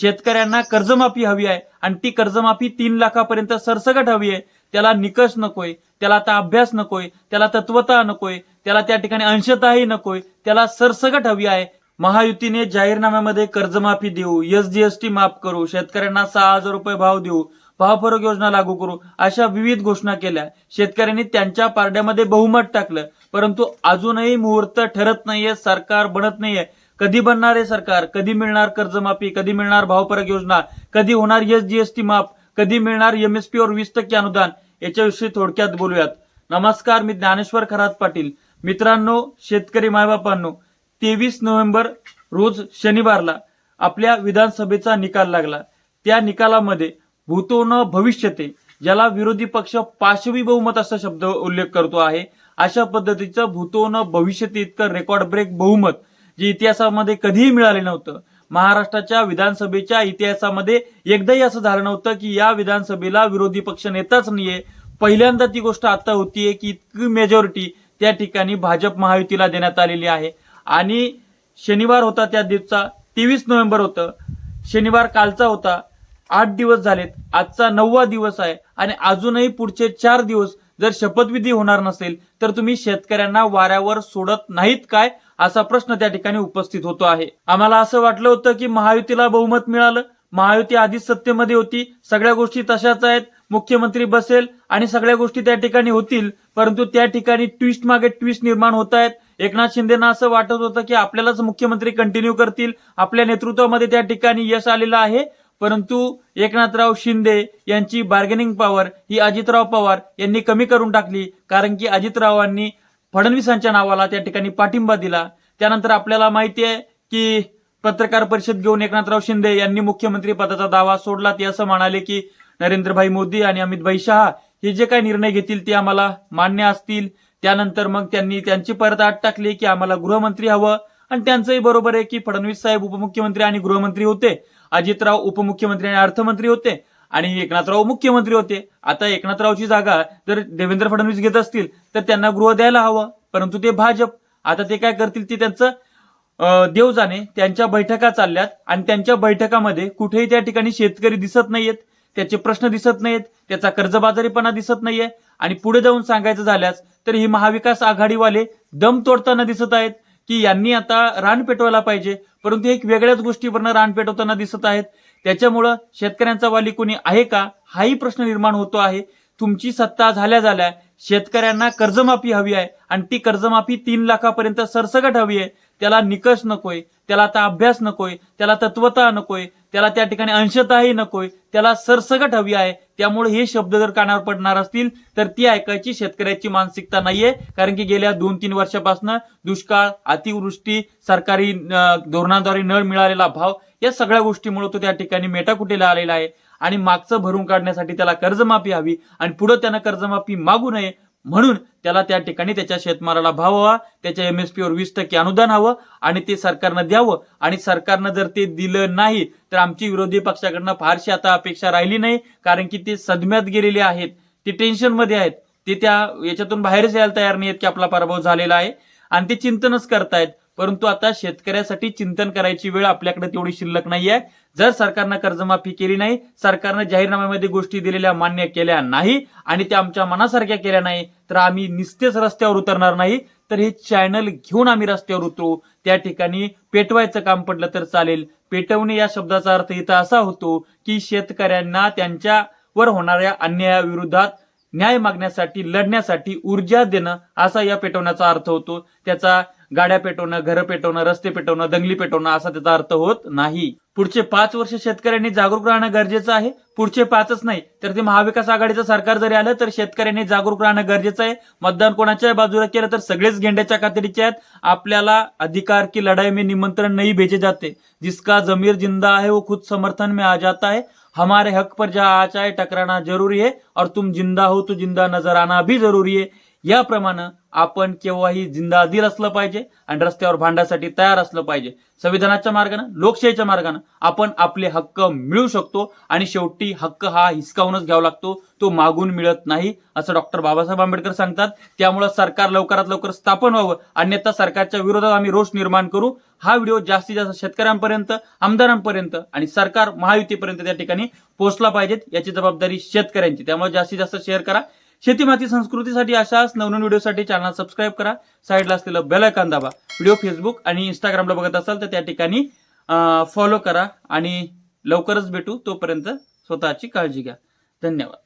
शेतकऱ्यांना कर्जमाफी हवी आहे आणि ती कर्जमाफी तीन लाखापर्यंत सरसकट हवी आहे. त्याला निकष नकोय त्याला आता अभ्यास नकोय त्याला तत्वता नकोय त्याला त्या ठिकाणी अंशताही नकोय त्याला सरसकट हवी आहे. महायुतीने जाहीरनाम्यामध्ये कर्जमाफी देऊ एसजीएसटी माफ करू शेतकऱ्यांना सहा हजार रुपये भाव देऊ भावफरक योजना लागू करू अशा विविध घोषणा केल्या. शेतकऱ्यांनी त्यांच्या पारड्यामध्ये बहुमत टाकलं परंतु अजूनही मुहूर्त ठरत नाहीये सरकार बनत नाहीये. कधी बनणार आहे सरकार? कधी मिळणार कर्जमाफी? कधी मिळणार भावपरक योजना? कधी होणार एस जीएसटी माफ? कधी मिळणार एमएसपीवर वीस टक्के अनुदान? याच्याविषयी थोडक्यात बोलूयात. नमस्कार मी ज्ञानेश्वर खरात पाटील. मित्रांनो शेतकरी मायबापांनो तेवीस नोव्हेंबर रोज शनिवारला आपल्या विधानसभेचा निकाल लागला. त्या निकालामध्ये भूतो न भविष्यते ज्याला विरोधी पक्ष पाशवी बहुमत असा शब्द उल्लेख करतो आहे. अशा पद्धतीचं भूतो न भविष्यते इतकं रेकॉर्ड ब्रेक बहुमत जे इतिहासामध्ये कधीही मिळाले नव्हतं. महाराष्ट्राच्या विधानसभेच्या इतिहासामध्ये एकदाही असं झालं नव्हतं की या विधानसभेला विरोधी पक्ष नेताच नाहीये. पहिल्यांदा ती गोष्ट आता होतीये की इतकी मेजॉरिटी त्या ठिकाणी भाजप महायुतीला देण्यात आलेली आहे. आणि शनिवार होता त्या दिवसा तेवीस नोव्हेंबर होतं. शनिवार कालचा होता. आठ दिवस झालेत. आजचा नववा दिवस आहे. आणि अजूनही पुढचे चार दिवस जर शपथविधी होणार नसेल तर तुम्ही शेतकऱ्यांना वाऱ्यावर सोडत नाहीत काय? असा प्रश्न त्या ठिकाणी उपस्थित होतो आहे. आम्हाला असं वाटलं होतं की महायुतीला बहुमत मिळालं. महायुती आधीच सत्तेमध्ये होती. सगळ्या गोष्टी तशाच आहेत. मुख्यमंत्री बसेल आणि सगळ्या गोष्टी त्या ठिकाणी होतील. परंतु त्या ठिकाणी ट्विस्ट मागे ट्विस्ट निर्माण होत आहेत. एकनाथ शिंदेना असं वाटत होतं की आपल्यालाच मुख्यमंत्री कंटिन्यू करतील. आपल्या नेतृत्वामध्ये त्या ठिकाणी यश आलेलं आहे. परंतु एकनाथराव शिंदे यांची बार्गेनिंग पॉवर ही अजितराव पवार यांनी कमी करून टाकली. कारण की अजितरावांनी फडणवीसांच्या नावाला त्या ठिकाणी पाठिंबा दिला. त्यानंतर आपल्याला माहिती आहे की पत्रकार परिषद घेऊन एकनाथराव शिंदे यांनी मुख्यमंत्री पदाचा दावा सोडला ते असं म्हणाले की नरेंद्रभाई मोदी आणि अमितभाई शहा हे जे काही निर्णय घेतील ते आम्हाला मान्य असतील. त्यानंतर मग त्यांनी त्यांची परत आठ टाकली की आम्हाला गृहमंत्री हवं. आणि त्यांचंही बरोबर आहे की फडणवीस साहेब उपमुख्यमंत्री आणि गृहमंत्री होते. अजितराव उपमुख्यमंत्री आणि अर्थमंत्री होते. आणि एकनाथराव मुख्यमंत्री होते. आता एकनाथरावची जागा जर देवेंद्र फडणवीस घेत असतील तर त्यांना गृह द्यायला हवं. परंतु ते भाजप. आता ते काय करतील ते त्यांचं देव जाणे त्यांच्या बैठका चालल्यात आणि त्यांच्या बैठकामध्ये कुठेही त्या ठिकाणी शेतकरी दिसत नाहीयेत. त्याचे प्रश्न दिसत नाहीत त्याचा कर्जबाजारीपणा दिसत नाहीये. आणि पुढे जाऊन सांगायचं झाल्यास तर ही महाविकास आघाडीवाले दम तोडताना दिसत आहेत की यांनी आता रान पेटवायला पाहिजे. परंतु एक वेगळ्याच गोष्टीवरनं रान पेटवताना दिसत आहेत. त्याच्यामुळं शेतकऱ्यांचा वाली कोणी आहे का? हाही प्रश्न निर्माण होतो आहे. तुमची सत्ता झाल्या झाल्या शेतकऱ्यांना कर्जमाफी हवी आहे आणि ती कर्जमाफी तीन लाखापर्यंत सरसकट हवी आहे. त्याला निकष नकोय त्याला आता अभ्यास नकोय त्याला तत्वता नकोय त्याला त्या ठिकाणी अंशताही नकोय. त्याला सरसगट हवी आहे. त्यामुळे हे शब्द जर कानावर पडणार असतील तर ती ऐकायची शेतकऱ्याची मानसिकता नाहीये. कारण की गेल्या दोन तीन वर्षापासून दुष्काळ अतिवृष्टी सरकारी धोरणाद्वारे न मिळालेला भाव या सगळ्या गोष्टीमुळे तो त्या ठिकाणी मेटाकुटीला आलेला आहे. आणि मागचं भरून काढण्यासाठी त्याला कर्जमाफी हवी. आणि पुढे त्यानं कर्जमाफी मागू नये म्हणून त्याला त्या ठिकाणी त्याच्या शेतमालाला भाव हवा त्याच्या एम एस पीवर वीस टक्के अनुदान हवं आणि ते सरकारनं द्यावं. आणि सरकारनं जर ते दिलं नाही तर आमची विरोधी पक्षाकडनं फारशी आता अपेक्षा राहिली नाही कारण की ते सदम्यात गेलेले आहेत. ते टेन्शनमध्ये आहेत. ते त्या याच्यातून बाहेरच यायला तयार नाहीत की आपला पराभव झालेला आहे. आणि ते चिंतनच करतायत. परंतु आता शेतकऱ्यासाठी चिंतन करायची वेळ आपल्याकडे तेवढी शिल्लक नाही आहे जर सरकारनं कर्जमाफी केली नाही सरकारनं जाहीरनाम्यामध्ये गोष्टी दिलेल्या मान्य केल्या नाही आणि त्या आमच्या मनासारख्या केल्या नाही तर आम्ही निस्तेच रस्त्यावर उतरणार नाही तर हे चॅनल घेऊन आम्ही रस्त्यावर उतरू. त्या ठिकाणी पेटवायचं काम पडलं तर चालेल. पेटवणे या शब्दाचा अर्थ इथं असा होतो की शेतकऱ्यांना त्यांच्यावर होणाऱ्या अन्यायाविरोधात न्याय मागण्यासाठी लढण्यासाठी ऊर्जा देणं असा या पेटवण्याचा अर्थ होतो. त्याचा गाड्या पेटवणं घरं पेटवणं रस्ते पेटवणं दंगली पेटवणं असा त्याचा अर्थ होत नाही. पुढचे पाच वर्ष शेतकऱ्यांनी जागरूक राहणं गरजेचं आहे. पुढचे पाचच नाही तर ते महाविकास आघाडीचं सरकार जरी आलं तर शेतकऱ्यांनी जागरूक राहणं गरजेचं आहे. मतदान कोणाच्या बाजूला केलं तर सगळेच गेंड्याच्या कातडीचे आहेत. आपल्याला अधिकार की लढाई में निमंत्रण नाही भेजे जाते. जिसका जमीर जिंदा आहे वो खुद समर्थन में आ जाता है. हमारे हक पर जहाँ आ चाहे टकराना जरूरी है और तुम जिंदा हो तो जिंदा नजर आना भी जरूरी है. याप्रमाणे आपण केव्हाही जिंदादिल असलं पाहिजे आणि रस्त्यावर भांडण्यासाठी तयार असलं पाहिजे. संविधानाच्या मार्गानं लोकशाहीच्या मार्गानं आपण आपले हक्क मिळू शकतो आणि शेवटी हक्क हा हिसकावूनच घ्यावा लागतो. तो मागून मिळत नाही असं डॉक्टर बाबासाहेब आंबेडकर सांगतात. त्यामुळे सरकार लवकरात लवकर स्थापन व्हावं. अन्यथा सरकारच्या विरोधात आम्ही रोष निर्माण करू. हा व्हिडिओ जास्तीत जास्त शेतकऱ्यांपर्यंत आमदारांपर्यंत आणि सरकार महायुतीपर्यंत त्या ठिकाणी पोहोचला पाहिजेत याची जबाबदारी शेतकऱ्यांची. त्यामुळे जास्तीत जास्त शेअर करा. शेती माती संस्कृतीसाठी अशाच नवनवीन व्हिडिओसाठी चॅनल सबस्क्राईब करा. साईडला असलेलं बेल आयकॉन दाबा. व्हिडिओ फेसबुक आणि इंस्टाग्रामला बघत असाल तर त्या ठिकाणी फॉलो करा आणि लवकरच भेटू तोपर्यंत स्वतःची काळजी घ्या. धन्यवाद.